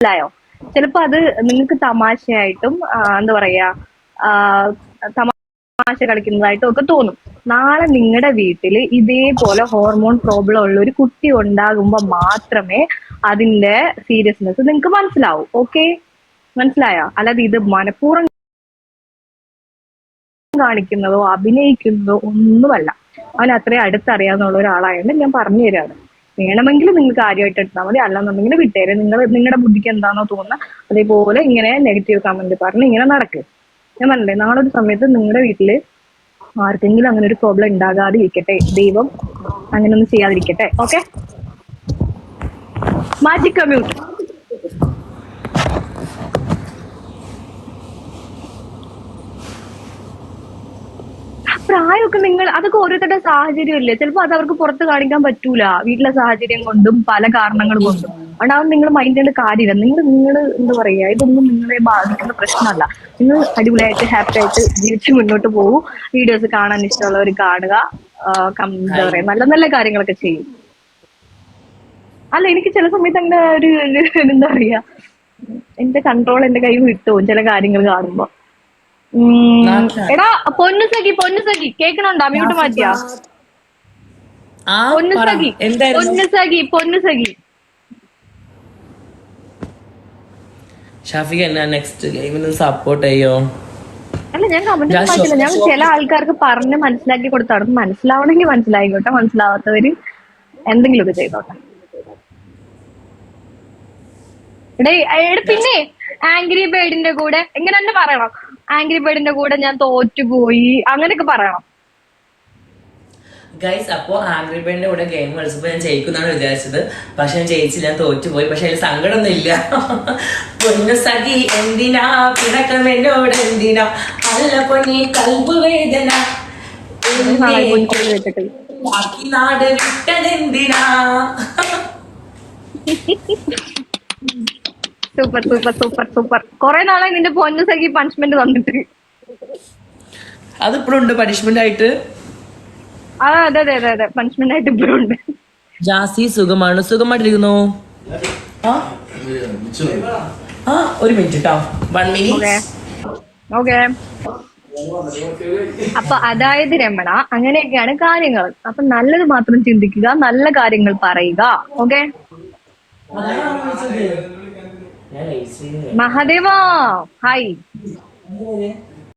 മനസ്സിലായോ? ചിലപ്പോ അത് നിങ്ങൾക്ക് തമാശയായിട്ടും എന്താ പറയാ തമാശ കളിക്കുന്നതായിട്ടും ഒക്കെ തോന്നും. നാളെ നിങ്ങളുടെ വീട്ടിൽ ഇതേപോലെ ഹോർമോൺ പ്രോബ്ലം ഉള്ള ഒരു കുട്ടി ഉണ്ടാകുമ്പോൾ മാത്രമേ അതിന്റെ സീരിയസ്നെസ് നിങ്ങൾക്ക് മനസ്സിലാവൂ. ഓക്കെ മനസ്സിലായോ? അല്ലാതെ ഇത് മനഃപൂർവം കാണിക്കുന്നതോ അഭിനയിക്കുന്നതോ ഒന്നുമല്ല. അവൻ അത്രയും അടുത്തറിയാന്നുള്ള ഒരാളായതുകൊണ്ട് ഞാൻ പറഞ്ഞു തരാണ് വേണമെങ്കിൽ നിങ്ങൾ കാര്യമായിട്ട് എടുത്താൽ മതി. അല്ലാന്നുണ്ടെങ്കിൽ വിട്ടേരെ. നിങ്ങൾ നിങ്ങളുടെ ബുദ്ധിക്ക് എന്താണോ തോന്നുന്നത് അതേപോലെ ഇങ്ങനെ നെഗറ്റീവ് കമന്റ് പറഞ്ഞ് ഇങ്ങനെ നടക്ക്. ഞാൻ പറഞ്ഞില്ലേ നാളെ ഒരു സമയത്ത് നിങ്ങളുടെ വീട്ടിൽ ആർക്കെങ്കിലും അങ്ങനെ ഒരു പ്രോബ്ലം ഉണ്ടാകാതെ ഇരിക്കട്ടെ ദൈവം അങ്ങനെ ഒന്നും ചെയ്യാതിരിക്കട്ടെ. ഓക്കെ മാജിക് കമ്മ്യൂട്ട് പ്രായമൊക്കെ നിങ്ങൾ അതൊക്കെ ഓരോരുത്തരുടെ സാഹചര്യം ഇല്ലേ ചിലപ്പോ അത് അവർക്ക് പുറത്ത് കാണിക്കാൻ പറ്റൂല. വീട്ടിലെ സാഹചര്യം കൊണ്ടും പല കാരണങ്ങൾ കൊണ്ടും. അതുകൊണ്ട് നിങ്ങൾ മൈൻഡ് ചെയ്യേണ്ട കാര്യമില്ല. നിങ്ങൾ നിങ്ങൾ എന്താ പറയാ? ഇതൊന്നും നിങ്ങളെ ബാധിക്കുന്ന പ്രശ്നമല്ല. നിങ്ങൾ അടിപൊളിയായിട്ട് ഹാപ്പി ആയിട്ട് ജീവിച്ച് മുന്നോട്ട് പോകൂ. വീഡിയോസ് കാണാൻ ഇഷ്ടമുള്ളവർ കാണുക. എന്താ പറയാ നല്ല നല്ല കാര്യങ്ങളൊക്കെ ചെയ്യും. അല്ല എനിക്ക് ചില സമയത്ത് അങ്ങനെ ഒരു ഒരു എന്താ പറയാ എന്റെ കൺട്രോൾ എന്റെ കൈ വിട്ടുപോകും ചില കാര്യങ്ങൾ കാണുമ്പോ. ഉം, എടാ പൊന്നു സഖി പൊന്നു സഖി. കേക്കണുണ്ടോ? മ്യൂട്ട് മാറ്റിയാ? പൊന്നു സഖി. പൊന്നു സഖി പൊന്നു സഖി. ഷാഫിക്ക് എന്നാ നെക്സ്റ്റ് ഗെയിമിന് സപ്പോർട്ട് ചെയ്യോ? അല്ല ഞാൻ കമന്റ് മാറ്റില്ല ഞാൻ ചില ആൾക്കാർക്ക് പറഞ്ഞ് മനസ്സിലാക്കി കൊടുത്താണ് മനസ്സിലാവണമെങ്കിൽ മനസ്സിലായിക്കോട്ടെ. മനസ്സിലാവാത്തവര് എന്തെങ്കിലുമൊക്കെ ചെയ്തോട്ടെ. എടേ എടാ പിന്നെ ആംഗ്രി ബേഡിന്റെ കൂടെ. എങ്ങനെ തന്നെ പറയണം? ആംഗ്രി ബേർഡിന്റെ കൂടെ ഞാൻ തോറ്റുപോയി. അങ്ങനെയൊക്കെ പറയണം. ഗൈസ് അപ്പോ ആംഗ്രി ബേഡിന്റെ കൂടെ ഗെയിം കളിച്ചപ്പോ ഞാൻ ജയിക്കുന്നാണ് വിചാരിച്ചത്. പക്ഷെ ഞാൻ ജയിച്ചില്ല ഞാൻ തോറ്റുപോയി. പക്ഷെ അതിൽ സങ്കടമൊന്നും ഇല്ല പൊന്നു സഖി എന്തിനാ പിണക്കം എന്നോട് എന്തിനാ? അല്ല പൊന്നി കൽബ് വേദന നാട് വിട്ടതെന്തിനാ? സൂപ്പർ സൂപ്പർ സൂപ്പർ സൂപ്പർ കൊറേ നാളെ നിന്റെ പൊന്നു സഖി പണിഷ്മെന്റ് തന്നിട്ട്. അതിപ്പോഴും ഉണ്ട് പണിഷ്മെന്റ് ആയിട്ട്? ആ അതെ അതെ അതെ അതെ. പണിഷ്മെന്റ് ആയിട്ട് ഇപ്പോഴും ഉണ്ട്. ജാസി സുഖമാണ്. സുഖമായിട്ടിരിക്കുന്നു? ആ? ആ ഒരു മിനിറ്റ് കേട്ടോ വൺ മിനിറ്റ് ഓക്കെ അപ്പൊ അതായത് രമണ അങ്ങനെയൊക്കെയാണ് കാര്യങ്ങൾ. അപ്പൊ നല്ലത് മാത്രം ചിന്തിക്കുക നല്ല കാര്യങ്ങൾ പറയുക. Okay Mahadeva hi